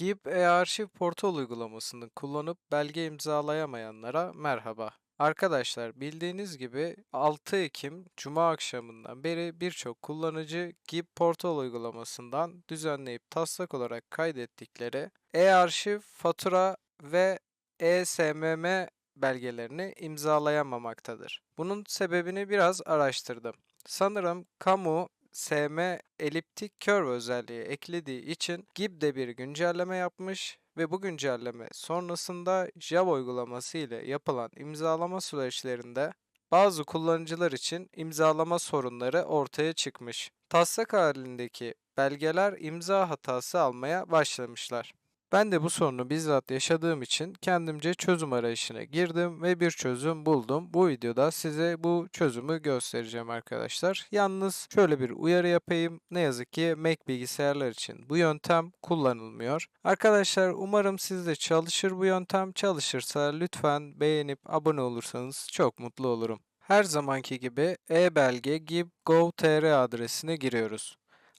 GİB e-arşiv portal uygulamasını kullanıp belge imzalayamayanlara merhaba. Arkadaşlar bildiğiniz gibi 6 Ekim Cuma akşamından beri birçok kullanıcı GİB portal uygulamasından düzenleyip taslak olarak kaydettikleri e-arşiv, fatura ve e-SMM belgelerini imzalayamamaktadır. Bunun sebebini biraz araştırdım. Sanırım kamu SM eliptik curve özelliği eklediği için GIB de bir güncelleme yapmış ve bu güncelleme sonrasında Java uygulaması ile yapılan imzalama süreçlerinde bazı kullanıcılar için imzalama sorunları ortaya çıkmış. Taslak halindeki belgeler imza hatası almaya başlamışlar. Ben de bu sorunu bizzat yaşadığım için kendimce çözüm arayışına girdim ve bir çözüm buldum. Bu videoda size bu çözümü göstereceğim arkadaşlar. Yalnız şöyle bir uyarı yapayım. Ne yazık ki Mac bilgisayarlar için bu yöntem kullanılmıyor. Arkadaşlar umarım sizde çalışır bu yöntem. Çalışırsa lütfen beğenip abone olursanız çok mutlu olurum. Her zamanki gibi e-belge gib.gov.tr adresine giriyoruz.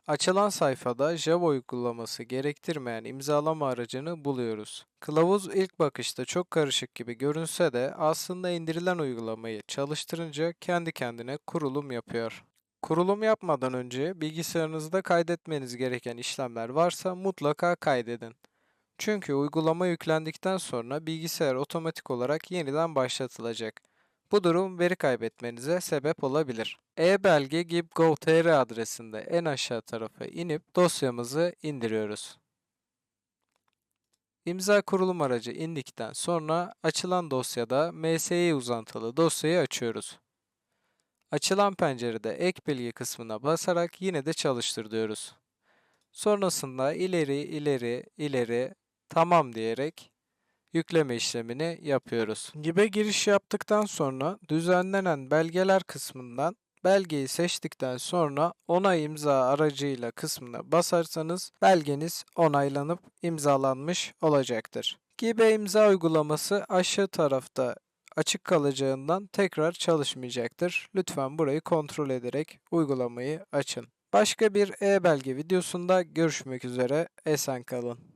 Açılan sayfada Java uygulaması gerektirmeyen imzalama aracını buluyoruz. Kılavuz ilk bakışta çok karışık gibi görünse de aslında indirilen uygulamayı çalıştırınca kendi kendine kurulum yapıyor. Kurulum yapmadan önce bilgisayarınızda kaydetmeniz gereken işlemler varsa mutlaka kaydedin. Çünkü uygulama yüklendikten sonra bilgisayar otomatik olarak yeniden başlatılacak. Bu durum veri kaybetmenize sebep olabilir. E-belge gib.gov.tr adresinde en aşağı tarafa inip dosyamızı indiriyoruz. İmza kurulum aracı indikten sonra açılan dosyada MSI uzantılı dosyayı açıyoruz. Açılan pencerede ek bilgi kısmına basarak yine de çalıştır diyoruz. Sonrasında ileri ileri ileri tamam diyerek yükleme işlemini yapıyoruz. Gibi giriş yaptıktan sonra düzenlenen belgeler kısmından belgeyi seçtikten sonra onay imza aracıyla kısmına basarsanız belgeniz onaylanıp imzalanmış olacaktır. Gibi imza uygulaması aşağı tarafta açık kalacağından tekrar çalışmayacaktır. Lütfen burayı kontrol ederek uygulamayı açın. Başka bir e-belge videosunda görüşmek üzere. Esen kalın.